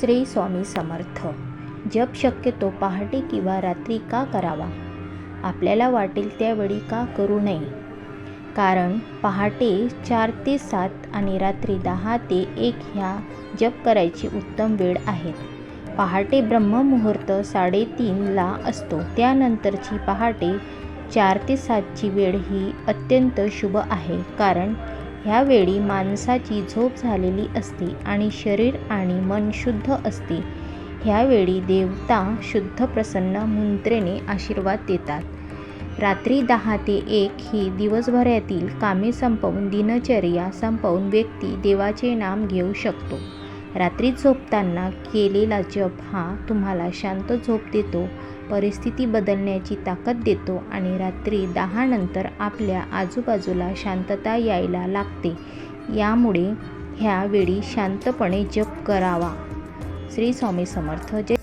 श्री स्वामी समर्थ. जप शक्यतो पहाटे किंवा रात्री का करावा? आपल्याला वाटेल त्यावेळी का करू नये? कारण पहाटे चार ते सात आणि रात्री दहा ते एक ह्या जप करायची उत्तम वेळ आहेत पहाटे ब्रह्ममुहूर्त साडेतीनला असतो. त्यानंतरची पहाटे चार ते सातची वेळ ही अत्यंत शुभ आहे. कारण ह्यावेळी माणसाची झोप झालेली असते आणि शरीर आणि मन शुद्ध असते. ह्यावेळी देवता शुद्ध प्रसन्न मुंत्रेने आशीर्वाद देतात. रात्री दहा ते एक ही दिवसभरातील कामे संपवून दिनचर्या संपवून व्यक्ती देवाचे नाम घेऊ शकतो. रात्री झोपताना केलेला जप हा तुम्हाला शांत झोप देतो परिस्थिती बदलण्याची ताकद देतो आणि रात्री दहानंतर आपल्या आजूबाजूला शांतता यायला लागते. यामुळे ह्या वेळी शांतपणे जप करावा. श्री स्वामी समर्थ. जय